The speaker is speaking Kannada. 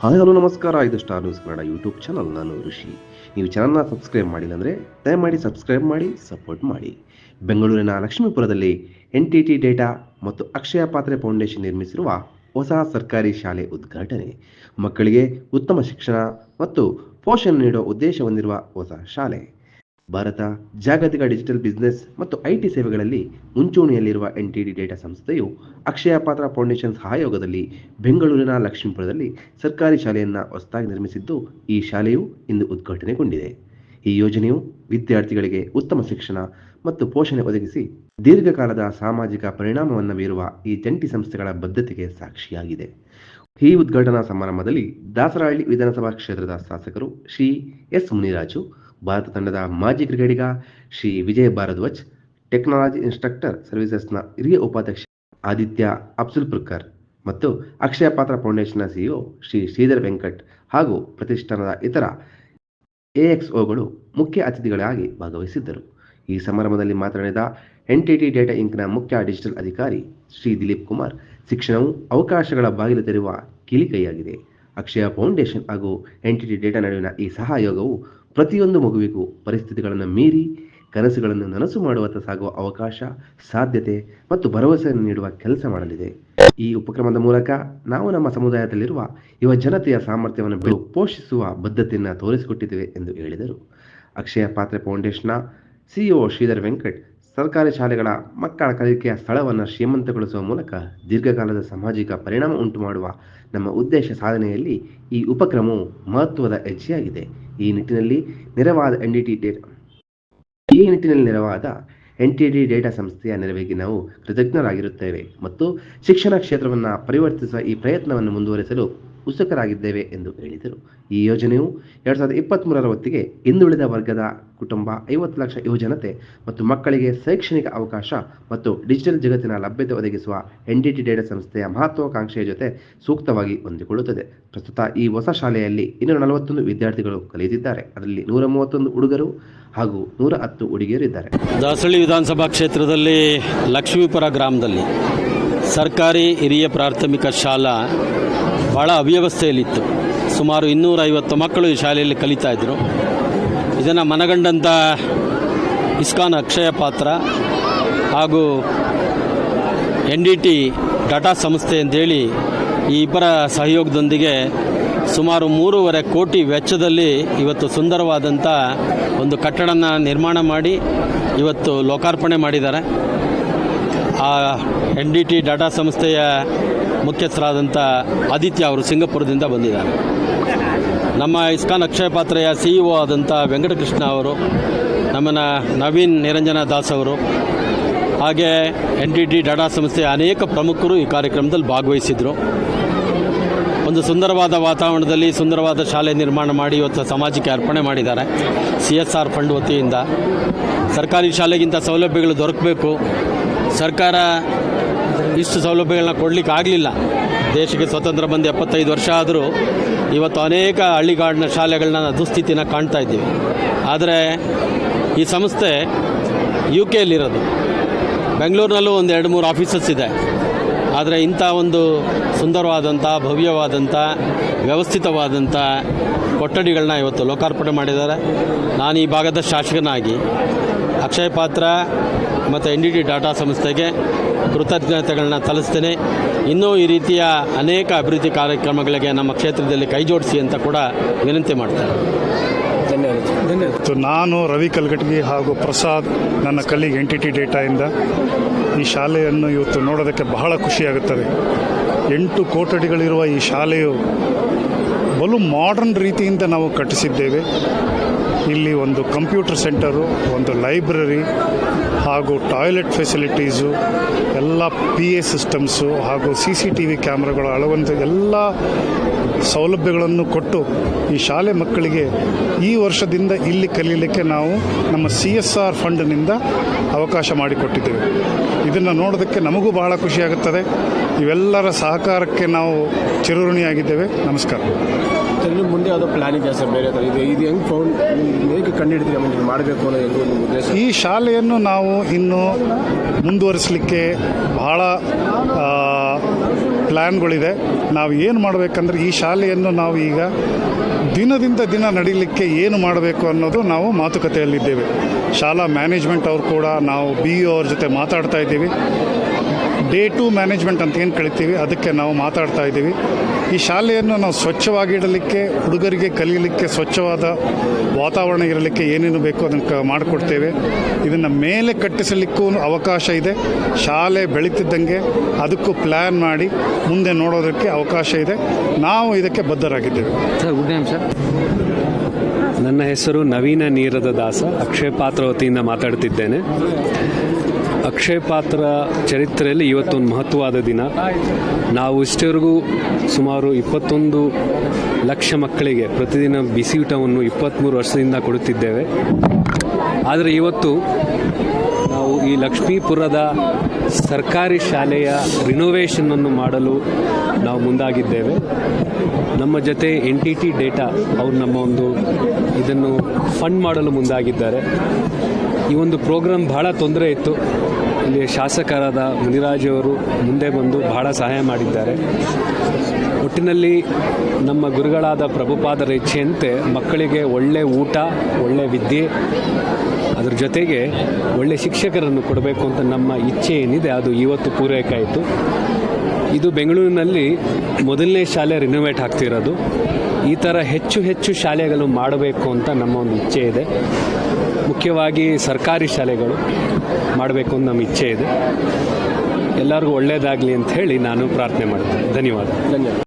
ಹಾಯ್, ಹಲೋ, ನಮಸ್ಕಾರ. ಇದು star news Kannada YouTube channel ನಾನು ಋಷಿ. ನೀವು ಚಾನಲ್ನ ಸಬ್ಸ್ಕ್ರೈಬ್ ಮಾಡಿಲ್ಲ ಅಂದರೆ ದಯಮಾಡಿ ಸಬ್ಸ್ಕ್ರೈಬ್ ಮಾಡಿ ಸಪೋರ್ಟ್ ಮಾಡಿ. ಬೆಂಗಳೂರಿನ ಲಕ್ಷ್ಮೀಪುರದಲ್ಲಿ ಎನ್ ಟಿ ಟಿ ಡೇಟಾ ಮತ್ತು ಅಕ್ಷಯ ಪಾತ್ರೆ ಫೌಂಡೇಶನ್ ನಿರ್ಮಿಸಿರುವ ಹೊಸ ಸರ್ಕಾರಿ ಶಾಲೆ ಉದ್ಘಾಟನೆ. ಮಕ್ಕಳಿಗೆ ಉತ್ತಮ ಶಿಕ್ಷಣ ಮತ್ತು ಪೋಷಣೆ ನೀಡುವ ಉದ್ದೇಶ ಹೊಂದಿರುವ ಹೊಸ ಶಾಲೆ. ಭಾರತ, ಜಾಗತಿಕ ಡಿಜಿಟಲ್ ಬಿಸಿನೆಸ್ ಮತ್ತು ಐಟಿ ಸೇವೆಗಳಲ್ಲಿ ಮುಂಚೂಣಿಯಲ್ಲಿರುವ ಎನ್ ಟಿ ಡಿ ಡೇಟಾ ಸಂಸ್ಥೆಯು ಅಕ್ಷಯ ಪಾತ್ರ ಫೌಂಡೇಶನ್ ಸಹಯೋಗದಲ್ಲಿ ಬೆಂಗಳೂರಿನ ಲಕ್ಷ್ಮೀಪುರದಲ್ಲಿ ಸರ್ಕಾರಿ ಶಾಲೆಯನ್ನು ಹೊಸದಾಗಿ ನಿರ್ಮಿಸಿದ್ದು ಈ ಶಾಲೆಯು ಇಂದು ಉದ್ಘಾಟನೆಗೊಂಡಿದೆ. ಈ ಯೋಜನೆಯು ವಿದ್ಯಾರ್ಥಿಗಳಿಗೆ ಉತ್ತಮ ಶಿಕ್ಷಣ ಮತ್ತು ಪೋಷಣೆ ಒದಗಿಸಿ ದೀರ್ಘಕಾಲದ ಸಾಮಾಜಿಕ ಪರಿಣಾಮವನ್ನು ಬೀರುವ ಈ ಜಂಟಿ ಸಂಸ್ಥೆಗಳ ಬದ್ಧತೆಗೆ ಸಾಕ್ಷಿಯಾಗಿದೆ. ಈ ಉದ್ಘಾಟನಾ ಸಮಾರಂಭದಲ್ಲಿ ದಾಸರಹಳ್ಳಿ ವಿಧಾನಸಭಾ ಕ್ಷೇತ್ರದ ಶಾಸಕರು ಶ್ರೀ ಎಸ್ ಮುನಿರಾಜು ಭಾರತ ತಂಡದ ಮಾಜಿ ಕ್ರಿಕೆಟಿಗ ಶ್ರೀ ವಿಜಯ್ ಭಾರದ್ವಾಜ್, ಟೆಕ್ನಾಲಜಿ ಇನ್ಸ್ಟ್ರಕ್ಟರ್ ಸರ್ವಿಸಸ್ನ ಹಿರಿಯ ಉಪಾಧ್ಯಕ್ಷ ಆದಿತ್ಯ ಅಬ್ಸುಲ್ ಪುರ್ಕರ್ ಮತ್ತು ಅಕ್ಷಯ ಪಾತ್ರ ಫೌಂಡೇಶನ್ನ ಸಿಇಒ ಶ್ರೀ ಶ್ರೀಧರ್ ವೆಂಕಟ್ ಹಾಗೂ ಪ್ರತಿಷ್ಠಾನದ ಇತರ ಎಎಕ್ಸ್ಒಗಳು ಮುಖ್ಯ ಅತಿಥಿಗಳಾಗಿ ಭಾಗವಹಿಸಿದ್ದರು. ಈ ಸಮಾರಂಭದಲ್ಲಿ ಮಾತನಾಡಿದ ಎನ್ ಟಿ ಟಿ ಡೇಟಾ ಇಂಕ್ನ ಮುಖ್ಯ ಡಿಜಿಟಲ್ ಅಧಿಕಾರಿ ಶ್ರೀ ದಿಲೀಪ್ ಕುಮಾರ್ ಶಿಕ್ಷಣವು ಅವಕಾಶಗಳ ಬಾಗಿಲು ತೆರೆಯುವ ಕೀಲಿಕೈಯಾಗಿದೆ. ಅಕ್ಷಯ ಫೌಂಡೇಶನ್ ಹಾಗೂ ಎನ್ ಟಿ ಟಿ ಡೇಟಾ ನಡುವಿನ ಈ ಸಹಯೋಗವು ಪ್ರತಿಯೊಂದು ಮಗುವಿಗೂ ಪರಿಸ್ಥಿತಿಗಳನ್ನು ಮೀರಿ ಕನಸುಗಳನ್ನು ನನಸು ಮಾಡುವತ್ತ ಸಾಗುವ ಅವಕಾಶ, ಸಾಧ್ಯತೆ ಮತ್ತು ಭರವಸೆಯನ್ನು ನೀಡುವ ಕೆಲಸ ಮಾಡಲಿದೆ. ಈ ಉಪಕ್ರಮದ ಮೂಲಕ ನಾವು ನಮ್ಮ ಸಮುದಾಯದಲ್ಲಿರುವ ಯುವ ಜನತೆಯ ಸಾಮರ್ಥ್ಯವನ್ನು ಪೋಷಿಸುವ ಬದ್ಧತೆಯನ್ನು ತೋರಿಸಿಕೊಟ್ಟಿದ್ದೇವೆ ಎಂದು ಹೇಳಿದರು. ಅಕ್ಷಯ ಪಾತ್ರೆ ಫೌಂಡೇಶನ್ನ ಸಿಇಒ ಶ್ರೀಧರ್ ವೆಂಕಟ್ ಸರ್ಕಾರಿ ಶಾಲೆಗಳ ಮಕ್ಕಳ ಕಲಿಕೆಯ ಸ್ಥಳವನ್ನು ಶ್ರೀಮಂತಗೊಳಿಸುವ ಮೂಲಕ ದೀರ್ಘಕಾಲದ ಸಾಮಾಜಿಕ ಪರಿಣಾಮ ಉಂಟು ಮಾಡುವ ನಮ್ಮ ಉದ್ದೇಶ ಸಾಧನೆಯಲ್ಲಿ ಈ ಉಪಕ್ರಮವು ಮಹತ್ವದ ಹೆಜ್ಜೆಯಾಗಿದೆ. ಈ ನಿಟ್ಟಿನಲ್ಲಿ ನೆರವಾದ ಎನ್ ಡಿ ಡೇಟಾ ಈ ನಿಟ್ಟಿನಲ್ಲಿ ನೆರವಾದ ಎನ್ ಟಿ ಡೇಟಾ ಸಂಸ್ಥೆಯ ನೆರವಿಗೆ ನಾವು ಕೃತಜ್ಞರಾಗಿರುತ್ತೇವೆ ಮತ್ತು ಶಿಕ್ಷಣ ಕ್ಷೇತ್ರವನ್ನು ಪರಿವರ್ತಿಸುವ ಈ ಪ್ರಯತ್ನವನ್ನು ಮುಂದುವರಿಸಲು ಉತ್ಸುಕರಾಗಿದ್ದೇವೆ ಎಂದು ಹೇಳಿದರು. ಈ ಯೋಜನೆಯು ಎರಡು ಸಾವಿರದ ಇಪ್ಪತ್ತ್ಮೂರರ ಹೊತ್ತಿಗೆ ಹಿಂದುಳಿದ ವರ್ಗದ ಕುಟುಂಬ ಐವತ್ತು ಲಕ್ಷ ಯುವಜನತೆ ಮತ್ತು ಮಕ್ಕಳಿಗೆ ಶೈಕ್ಷಣಿಕ ಅವಕಾಶ ಮತ್ತು ಡಿಜಿಟಲ್ ಜಗತ್ತಿನ ಲಭ್ಯತೆ ಒದಗಿಸುವ ಎನ್ ಡಿ ಟಿ ಡೇಟಾ ಸಂಸ್ಥೆಯ ಮಹತ್ವಾಕಾಂಕ್ಷೆಯ ಜೊತೆ ಸೂಕ್ತವಾಗಿ ಹೊಂದಿಕೊಳ್ಳುತ್ತದೆ. ಪ್ರಸ್ತುತ ಈ ಹೊಸ ಶಾಲೆಯಲ್ಲಿ ಇನ್ನೂರ ನಲವತ್ತೊಂದು ವಿದ್ಯಾರ್ಥಿಗಳು ಕಲಿಯುತ್ತಿದ್ದಾರೆ. ಅದರಲ್ಲಿ ನೂರ ಮೂವತ್ತೊಂದು ಹುಡುಗರು ಹಾಗೂ ನೂರ ಹತ್ತು ಹುಡುಗಿಯರು ಇದ್ದಾರೆ. ದಾಸಳ್ಳಿ ವಿಧಾನಸಭಾ ಕ್ಷೇತ್ರದಲ್ಲಿ ಲಕ್ಷ್ಮೀಪುರ ಗ್ರಾಮದಲ್ಲಿ ಸರ್ಕಾರಿ ಹಿರಿಯ ಪ್ರಾಥಮಿಕ ಶಾಲಾ ಭಾಳ ಅವ್ಯವಸ್ಥೆಯಲ್ಲಿತ್ತು. ಸುಮಾರು ಇನ್ನೂರೈವತ್ತು ಮಕ್ಕಳು ಈ ಶಾಲೆಯಲ್ಲಿ ಕಲಿತಾ ಇದ್ದರು ಇದನ್ನು ಮನಗಂಡಂಥ ಇಸ್ಕಾನ್ ಅಕ್ಷಯ ಪಾತ್ರ ಹಾಗೂ ಎನ್ ಡಿ ಟಿ ಡಾಟಾ ಸಂಸ್ಥೆ ಅಂತೇಳಿ ಈ ಇಬ್ಬರ ಸಹಯೋಗದೊಂದಿಗೆ ಸುಮಾರು ಮೂರುವರೆ ಕೋಟಿ ವೆಚ್ಚದಲ್ಲಿ ಇವತ್ತು ಸುಂದರವಾದಂಥ ಒಂದು ಕಟ್ಟಡನ ನಿರ್ಮಾಣ ಮಾಡಿ ಇವತ್ತು ಲೋಕಾರ್ಪಣೆ ಮಾಡಿದ್ದಾರೆ. ಆ ಎನ್ ಡಿ ಟಿ ಡಾಟಾ ಸಂಸ್ಥೆಯ ಮುಖ್ಯಸ್ಥರಾದಂಥ ಆದಿತ್ಯ ಅವರು ಸಿಂಗಪುರದಿಂದ ಬಂದಿದ್ದಾರೆ. ನಮ್ಮ ಇಸ್ಕಾನ್ ಅಕ್ಷಯ ಪಾತ್ರೆಯ ಸಿ ಇ ಒ ಆದಂಥ ವೆಂಕಟಕೃಷ್ಣ ಅವರು, ನಮ್ಮನ್ನು ನವೀನ್ ನಿರಂಜನ ದಾಸ್ ಅವರು, ಹಾಗೆ ಎನ್ ಡಿ ಡಿ ಡಾಟಾ ಸಂಸ್ಥೆಯ ಅನೇಕ ಪ್ರಮುಖರು ಈ ಕಾರ್ಯಕ್ರಮದಲ್ಲಿ ಭಾಗವಹಿಸಿದರು. ಒಂದು ಸುಂದರವಾದ ವಾತಾವರಣದಲ್ಲಿ ಸುಂದರವಾದ ಶಾಲೆ ನಿರ್ಮಾಣ ಮಾಡಿ ಇವತ್ತು ಸಮಾಜಕ್ಕೆ ಅರ್ಪಣೆ ಮಾಡಿದ್ದಾರೆ ಸಿ ಎಸ್ ಆರ್ ಫಂಡ್ ವತಿಯಿಂದ. ಸರ್ಕಾರಿ ಶಾಲೆಗಿಂತ ಸೌಲಭ್ಯಗಳು ದೊರಕಬೇಕು. ಸರ್ಕಾರ ಇಷ್ಟು ಸೌಲಭ್ಯಗಳನ್ನ ಕೊಡಲಿಕ್ಕೆ ಆಗಲಿಲ್ಲ. ದೇಶಕ್ಕೆ ಸ್ವತಂತ್ರ ಬಂದು ಎಪ್ಪತ್ತೈದು ವರ್ಷ ಆದರೂ ಇವತ್ತು ಅನೇಕ ಹಳ್ಳಿಗಾಡಿನ ಶಾಲೆಗಳನ್ನ ದುಸ್ಥಿತಿನ ಕಾಣ್ತಾ ಇದ್ದೀವಿ. ಆದರೆ ಈ ಸಂಸ್ಥೆ ಯು ಕೆಯಲ್ಲಿರೋದು ಬೆಂಗಳೂರಿನಲ್ಲೂ ಒಂದು ಎರಡು ಮೂರು ಆಫೀಸಸ್ ಇದೆ. ಆದರೆ ಇಂಥ ಒಂದು ಸುಂದರವಾದಂಥ, ಭವ್ಯವಾದಂಥ, ವ್ಯವಸ್ಥಿತವಾದಂಥ ಕೊಠಡಿಗಳನ್ನ ಇವತ್ತು ಲೋಕಾರ್ಪಣೆ ಮಾಡಿದ್ದಾರೆ. ನಾನು ಈ ಭಾಗದ ಶಾಸಕನಾಗಿ ಅಕ್ಷಯ ಪಾತ್ರ ಮತ್ತು ಎನ್ ಡಿ ಟಿ ಡಾಟಾ ಸಂಸ್ಥೆಗೆ ಕೃತಜ್ಞತೆಗಳನ್ನ ತಲಿಸ್ತೇನೆ. ಇನ್ನೂ ಈ ರೀತಿಯ ಅನೇಕ ಅಭಿವೃದ್ಧಿ ಕಾರ್ಯಕ್ರಮಗಳಿಗೆ ನಮ್ಮ ಕ್ಷೇತ್ರದಲ್ಲಿ ಕೈ ಜೋಡಿಸಿ ಅಂತ ಕೂಡ ವಿನಂತಿ ಮಾಡ್ತಾರೆ ಧನ್ಯವಾದ. ನಾನು ರವಿ ಕಲ್ಗಟ್ಗಿ ಹಾಗೂ ಪ್ರಸಾದ್ ನನ್ನ ಕಲ್ಲಿಗೆ ಎಂಟಿಟಿ ಟಿ ಟಿ ಡೇಟಾಯಿಂದ ಈ ಶಾಲೆಯನ್ನು ಇವತ್ತು ನೋಡೋದಕ್ಕೆ ಬಹಳ ಖುಷಿಯಾಗುತ್ತದೆ. ಎಂಟು ಕೋಟಡಿಗಳಿರುವ ಈ ಶಾಲೆಯು ಬಲು ಮಾಡರ್ನ್ ರೀತಿಯಿಂದ ನಾವು ಕಟ್ಟಿಸಿದ್ದೇವೆ. ಇಲ್ಲಿ ಒಂದು ಕಂಪ್ಯೂಟರ್ ಸೆಂಟರು ಒಂದು ಲೈಬ್ರರಿ ಹಾಗೂ ಟಾಯ್ಲೆಟ್ ಫೆಸಿಲಿಟೀಸು, ಎಲ್ಲ ಪಿ ಎ ಸಿಸ್ಟಮ್ಸು ಹಾಗೂ ಸಿ ಸಿ ಟಿ ವಿ ಕ್ಯಾಮ್ರಾಗಳು ಅಳವಂತ ಎಲ್ಲ ಸೌಲಭ್ಯಗಳನ್ನು ಕೊಟ್ಟು ಈ ಶಾಲೆ ಮಕ್ಕಳಿಗೆ ಈ ವರ್ಷದಿಂದ ಇಲ್ಲಿ ಕಲೀಲಿಕ್ಕೆ ನಾವು ನಮ್ಮ ಸಿ ಎಸ್ ಆರ್ ಫಂಡ್ನಿಂದ ಅವಕಾಶ ಮಾಡಿಕೊಟ್ಟಿದ್ದೇವೆ. ಇದನ್ನು ನೋಡೋದಕ್ಕೆ ನಮಗೂ ಬಹಳ ಖುಷಿಯಾಗುತ್ತದೆ. ಇವೆಲ್ಲರ ಸಹಕಾರಕ್ಕೆ ನಾವು ಚಿರಋಣಿಯಾಗಿದ್ದೇವೆ. ನಮಸ್ಕಾರ. ಮುಂದೆ ಯಾವುದೋ ಪ್ಲಾನ್ ಇದೆಯಾ ಸರ್ ಬೇರೆ ಇದೆ ಇದು ಹೆಂಗ್ ಫೌಂಡ್ ಹೇಗೆ ಕಂಡುಹಿಡಿದ್ರೆ? ಆಮೇಲೆ ಮಾಡಬೇಕು ಅನ್ನೋ ಒಂದು ಉದ್ದೇಶ. ಈ ಶಾಲೆಯನ್ನು ನಾವು ಇನ್ನು ಮುಂದುವರಿಸಲಿಕ್ಕೆ ಬಹಳ ಪ್ಲ್ಯಾನ್ಗಳಿದೆ ನಾವು ಏನು ಮಾಡಬೇಕಂದ್ರೆ ಈ ಶಾಲೆಯನ್ನು ನಾವು ಈಗ ದಿನದಿಂದ ದಿನ ನಡೀಲಿಕ್ಕೆ ಏನು ಮಾಡಬೇಕು ಅನ್ನೋದು ನಾವು ಮಾತುಕತೆಯಲ್ಲಿದ್ದೇವೆ. ಶಾಲಾ ಮ್ಯಾನೇಜ್ಮೆಂಟ್ ಅವರು ಕೂಡ ನಾವು ಬಿ ಇ ಅವ್ರ ಜೊತೆ ಮಾತಾಡ್ತಾ ಇದ್ದೀವಿ. ಡೇ ಟು ಮ್ಯಾನೇಜ್ಮೆಂಟ್ ಅಂತ ಏನು ಕಳಿತೀವಿ ಅದಕ್ಕೆ ನಾವು ಮಾತಾಡ್ತಾ ಇದ್ದೀವಿ. ಈ ಶಾಲೆಯನ್ನು ನಾವು ಸ್ವಚ್ಛವಾಗಿಡಲಿಕ್ಕೆ ಹುಡುಗರಿಗೆ ಕಲಿಯಲಿಕ್ಕೆ, ಸ್ವಚ್ಛವಾದ ವಾತಾವರಣ ಇರಲಿಕ್ಕೆ ಏನೇನು ಬೇಕು ಅದನ್ನು ಮಾಡಿಕೊಡ್ತೇವೆ. ಇದನ್ನು ಮೇಲೆ ಕಟ್ಟಿಸಲಿಕ್ಕೂ ಅವಕಾಶ ಇದೆ. ಶಾಲೆ ಬೆಳೀತಿದ್ದಂಗೆ ಅದಕ್ಕೂ ಪ್ಲ್ಯಾನ್ ಮಾಡಿ ಮುಂದೆ ನೋಡೋದಕ್ಕೆ ಅವಕಾಶ ಇದೆ. ನಾವು ಇದಕ್ಕೆ ಬದ್ಧರಾಗಿದ್ದೇವೆ. Sir, good name sir. ನನ್ನ ಹೆಸರು ನವೀನ ನೀರದ ದಾಸ ಅಕ್ಷಯ ಪಾತ್ರ ವತಿಯಿಂದ ಮಾತಾಡ್ತಿದ್ದೇನೆ. ಅಕ್ಷಯ ಪಾತ್ರ ಚರಿತ್ರೆಯಲ್ಲಿ ಇವತ್ತೊಂದು ಮಹತ್ವವಾದ ದಿನ. ನಾವು ಇಷ್ಟವರೆಗೂ ಸುಮಾರು ಇಪ್ಪತ್ತೊಂದು ಲಕ್ಷ ಮಕ್ಕಳಿಗೆ ಪ್ರತಿದಿನ ಬಿಸಿಯೂಟವನ್ನು ಇಪ್ಪತ್ತ್ಮೂರು ವರ್ಷದಿಂದ ಕೊಡುತ್ತಿದ್ದೇವೆ. ಆದರೆ ಇವತ್ತು ನಾವು ಈ ಲಕ್ಷ್ಮೀಪುರದ ಸರ್ಕಾರಿ ಶಾಲೆಯ ರಿನೋವೇಷನನ್ನು ಮಾಡಲು ನಾವು ಮುಂದಾಗಿದ್ದೇವೆ. ನಮ್ಮ ಜೊತೆ ಎನ್ ಟಿ ಟಿ ಡೇಟಾ ಅವರು ನಮ್ಮ ಒಂದು ಇದನ್ನು ಫಂಡ್ ಮಾಡಲು ಮುಂದಾಗಿದ್ದಾರೆ. ಈ ಒಂದು ಪ್ರೋಗ್ರಾಮ್ ಬಹಳ ತೊಂದರೆ ಇತ್ತು. ಇಲ್ಲಿ ಶಾಸಕರಾದ ಮುನಿರಾಜವರು ಮುಂದೆ ಬಂದು ಬಹಳ ಸಹಾಯ ಮಾಡಿದ್ದಾರೆ. ಒಟ್ಟಿನಲ್ಲಿ ನಮ್ಮ ಗುರುಗಳಾದ ಪ್ರಭುಪಾದರ ಇಚ್ಛೆಯಂತೆ ಮಕ್ಕಳಿಗೆ ಒಳ್ಳೆ ಊಟ, ಒಳ್ಳೆ ವಿದ್ಯೆ, ಅದರ ಜೊತೆಗೆ ಒಳ್ಳೆ ಶಿಕ್ಷಕರನ್ನು ಕೊಡಬೇಕು ಅಂತ ನಮ್ಮ ಇಚ್ಛೆ ಏನಿದೆ ಅದು ಇವತ್ತು ಪೂರೈಕೆ ಆಯಿತು. ಇದು ಬೆಂಗಳೂರಿನಲ್ಲಿ ಮೊದಲನೇ ಶಾಲೆ ರಿನೋವೇಟ್ ಆಗ್ತಿರೋದು. ಈ ಥರ ಹೆಚ್ಚು ಹೆಚ್ಚು ಶಾಲೆಗಳು ಮಾಡಬೇಕು ಅಂತ ನಮ್ಮ ಒಂದು ಇಚ್ಛೆ ಇದೆ. ಮುಖ್ಯವಾಗಿ ಸರ್ಕಾರಿ ಶಾಲೆಗಳು ಮಾಡಬೇಕು ಅಂತ ನಮ್ಮ ಇಚ್ಛೆ ಇದೆ. ಎಲ್ಲರಿಗೂ ಒಳ್ಳೆಯದಾಗಲಿ ಅಂತ ಹೇಳಿ ನಾನು ಪ್ರಾರ್ಥನೆ ಮಾಡ್ತೇನೆ. ಧನ್ಯವಾದ. ಧನ್ಯವಾದ.